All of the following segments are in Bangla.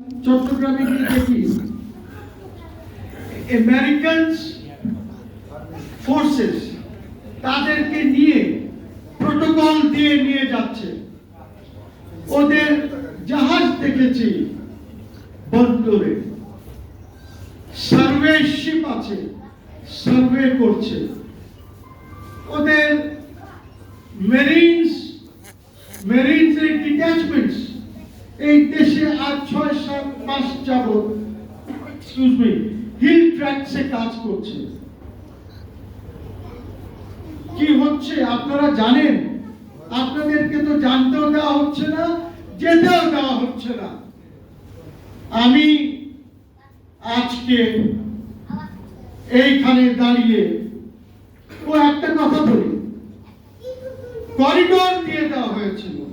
চট্টগ্রামে দেখি? আমেরিকানস ফোর্সেস তাদেরকে নিয়ে প্রোটোকল দিয়ে নিয়ে যাচ্ছে। ওদের জাহাজ দেখেছি বন্দরে। সার্ভে শিপ আছে সার্ভে করছে। ওদের মেরিনস মেরিনস এর ডিট্যাচমেন্টস এই দেশে আজ ছয় সাত মাস মি হিল ট্র্যাকসে কাজ করছে। কি হচ্ছে আপনারা জানেন? আপনাদেরকে তো জানতেও দেওয়া হচ্ছে না, যেতেও দেওয়া হচ্ছে না। আমি আজকে এইখানে দাঁড়িয়ে ও একটা কথা বলি। করিডোর দিয়ে দেওয়া হয়েছিল।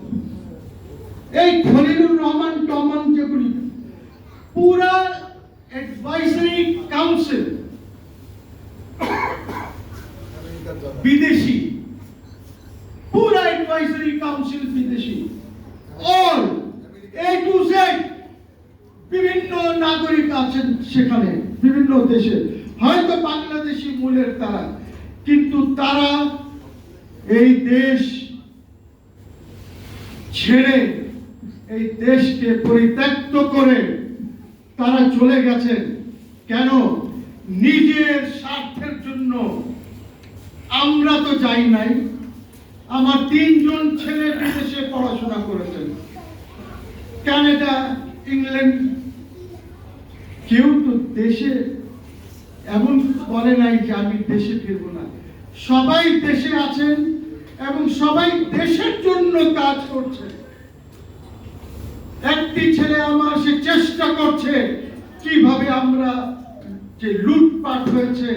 এই খলিলুর রহমান টমান যেগুলি, পুরা অ্যাডভাইজারি কাউন্সিল বিদেশি, পুরা অ্যাডভাইজারি কাউন্সিল বিদেশি অল এ টু জেড বিভিন্ন নাগরিক আছেন সেখানে, বিভিন্ন দেশে। হয়তো বাংলাদেশি মূলের তারা, কিন্তু তারা এই দেশ ছেড়ে এই দেশকে পরিত্যক্ত করে তারা চলে গেছেন। কেন? নিজের স্বার্থের জন্য। আমরা তো যাই নাই। আমার তিনজন ছেলে বিদেশে পড়াশোনা করেছেন। Canada, England. কেউ তো দেশে এমন বলে নাই যে আমি দেশে ফিরবো না। সবাই দেশে আছেন এবং সবাই দেশের জন্য কাজ করছে একটি ছেলে আমার সে চেষ্টা করছে কীভাবে আমরা যে লুটপাট হয়েছে,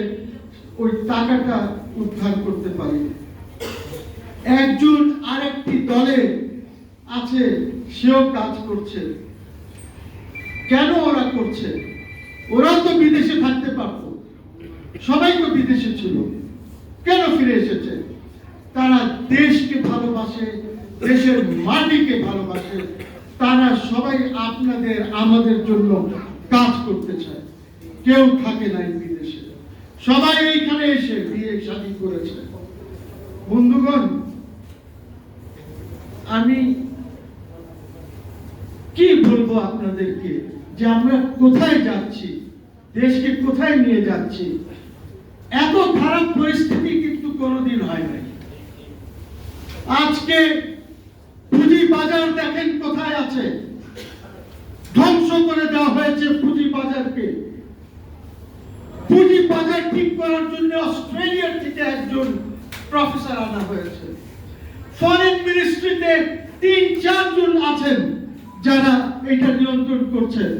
ওই টাকাটা উদ্ধার করতে পারি। একজন আরেকটি দলে আছে, সেও কাজ করছে। কেন ওরা করছে? ওরা তো বিদেশে থাকতে পারতো। সবাই তো বিদেশে ছিল। কেন ফিরে এসেছে? তারা দেশকে ভালোবাসে, দেশের মাটিকে ভালোবাসে তারা সবাই আপনাদের, আমাদের জন্য কাজ করতে চায়। কেউ থাকে নাই বিদেশে। সবাই এইখানে এসে বিয়ে শাদী করেছে। বন্ধুগণ, আমি কি বলব আপনাদেরকে যে আমরা কোথায় যাচ্ছি, দেশকে কোথায় নিয়ে যাচ্ছি, এত খারাপ পরিস্থিতি কিন্তু কোনোদিন হয় নাই। আজকে বাজার দেখেন কোথায় আছে। ধ্বংস করে দেওয়া হয়েছে পুঁজি বাজারকে। পুঁজি বাজার ঠিক করার জন্য অস্ট্রেলিয়ার থেকে একজন প্রফেসর আনা হয়েছে। ফরেন মিনিস্ট্রিতে তিন, চারজন আছেন যারা এটা নিয়ন্ত্রণ করছেন।